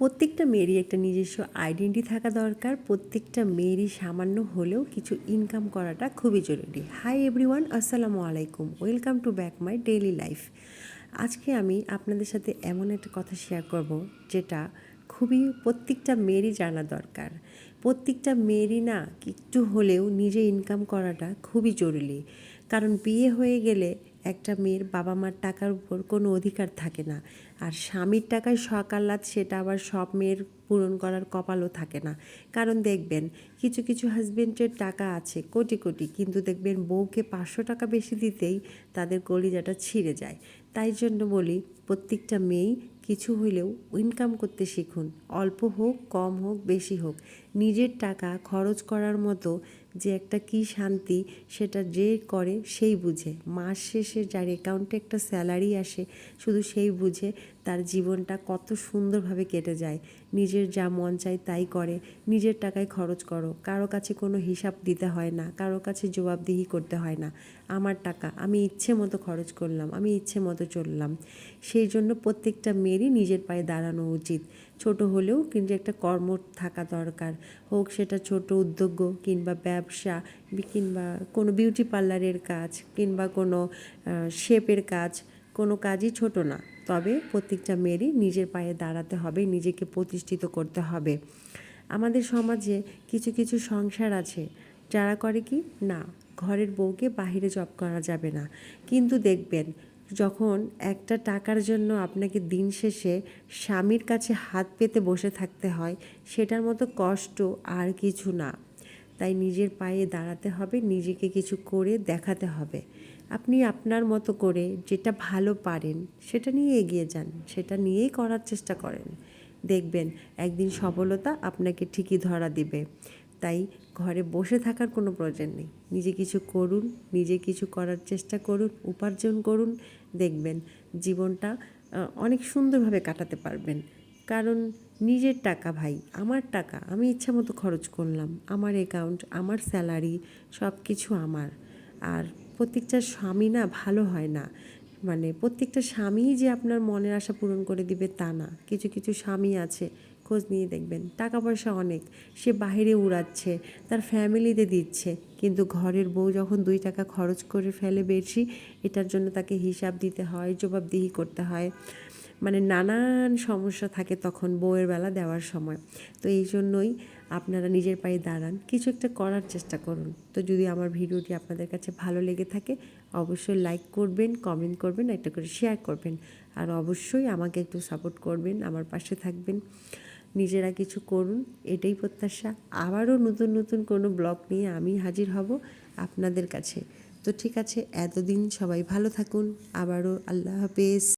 প্রত্যেকটা মেয়েরই একটা নিজস্ব আইডেন্টি থাকা দরকার। প্রত্যেকটা মেয়েরই সামান্য হলেও কিছু ইনকাম করাটা খুবই জরুরি। হাই এভরিওয়ান আসসালামু আলাইকুম। Welcome to back my daily life আজকে আমি আপনাদের সাথে এমন একটা কথা শেয়ার করব, যেটা খুবই প্রত্যেকটা মেয়েরই জানা দরকার। প্রত্যেকটা মেয়েরই না, একটু হলেও নিজে ইনকাম করাটা খুবই জরুরি। কারণ বিয়ে হয়ে গেলে একটা মেয়ের বাবা মার টাকার উপর কোনো অধিকার থাকে না। আর স্বামীর টাকায় সকালাত সেটা আবার সব মেয়ের পূরণ করার কপালও থাকে না। কারণ দেখবেন, কিছু কিছু হাজবেন্ডের টাকা আছে, কোটি কোটি, কিন্তু দেখবেন বউকে পাঁচশো টাকা বেশি দিতেই তাদের কলিজাটা ছিঁড়ে যায়। তাই জন্য বলি, প্রত্যেকটা মেয়েই কিছু হইলেও ইনকাম করতে শিখুন। অল্প হোক, কম হোক, বেশি হোক। নিজের টাকা খরচ করার মতো যে একটা কী শান্তি সেটা যে করে সেই বুঝে। মাস শেষে যার অ্যাকাউন্টে একটা স্যালারি আসে, শুধু সেই বুঝে তার জীবনটা কত সুন্দরভাবে কেটে যায়। নিজের যা মন চায় তাই করে, নিজের টাকায় খরচ করো। কারও কাছে কোনো হিসাব দিতে হয় না, কারও কাছে জবাবদিহি করতে হয় না। আমার টাকা, আমি ইচ্ছে মতো খরচ করলাম, আমি ইচ্ছে মতো চললাম। সেই জন্য প্রত্যেকটা মেয়েরই নিজের পায়ে দাঁড়ানো উচিত। ছোট হলেও কিন্তু একটা কর্ম থাকা দরকার। হোক সেটা ছোট উদ্যোগ কিংবা ব্যবসা, কিংবা কোনো বিউটি পার্লারের কাজ, কিংবা কোনো শেপের কাজ, কোনো কাজই ছোট না। তবে প্রত্যেকটা মেয়েরই নিজের পায়ে দাঁড়াতে হবে, নিজেকে প্রতিষ্ঠিত করতে হবে। আমাদের সমাজে কিছু কিছু সংসার আছে, যারা করে কি? না, ঘরের বউকে বাহিরে জব করা যাবে না। কিন্তু দেখবেন যখন একটা টাকার জন্য আপনাকে দিন শেষে স্বামীর কাছে হাত পেতে বসে থাকতে হয়, সেটার মতো কষ্ট আর কিছু না। তাই নিজের পায়ে দাঁড়াতে হবে, নিজেকে কিছু করে দেখাতে হবে। আপনি আপনার মতো করে যেটা ভালো পারেন, সেটা নিয়ে এগিয়ে যান, সেটা নিয়েই করার চেষ্টা করেন। দেখবেন, একদিন সফলতা আপনাকে ঠিকই ধরা দিবে। তাই ঘরে বসে থাকার কোনো প্রয়োজন নেই। নিজে কিছু করুন, নিজে কিছু করার চেষ্টা করুন, উপার্জন করুন, দেখবেন জীবনটা অনেক সুন্দরভাবে কাটাতে পারবেন। কারণ নিজের টাকা ভাই, আমার টাকা, আমি ইচ্ছা মতো খরচ করলাম, আমার অ্যাকাউন্ট আমার স্যালারি সব কিছু আমার। আর প্রত্যেকটা স্বামী না ভালো হয় না। মানে প্রত্যেকটা স্বামীই যে আপনার মনের আশা পূরণ করে দিবে তা না। কিছু কিছু স্বামী আছে খোঁজ নিয়ে দেখবেন। টাকা পয়সা অনেক। সে বাহিরে উড়াচ্ছে, তার ফ্যামিলিতে দিচ্ছে। কিন্তু ঘরের বউ যখন দুই টাকা খরচ করে ফেলে বেশি, এটার জন্য তাকে হিসাব দিতে হয়, জবাবদিহি করতে হয়। মানে নানান সমস্যা থাকে তখন বউয়ের বেলা দেওয়ার সময়। তো এই জন্যই আপনারা নিজের পায়ে দাঁড়ান। কিছু একটা করার চেষ্টা করুন। তো যদি আমার ভিডিওটি আপনাদের কাছে ভালো লেগে থাকে, অবশ্যই লাইক করবেন কমেন্ট করবেন একটা করে শেয়ার করবেন। আর অবশ্যই আমাকে একটু সাপোর্ট করবেন, আমার পাশে থাকবেন। নিজেরা কিছু করুন, এটাই প্রত্যাশা। আবারও নতুন নতুন কোনো ব্লগ নিয়ে আমি হাজির হব আপনাদের কাছে। তো ঠিক আছে, এতদিন সবাই ভালো থাকুন। আবারও আল্লাহ হাফেজ।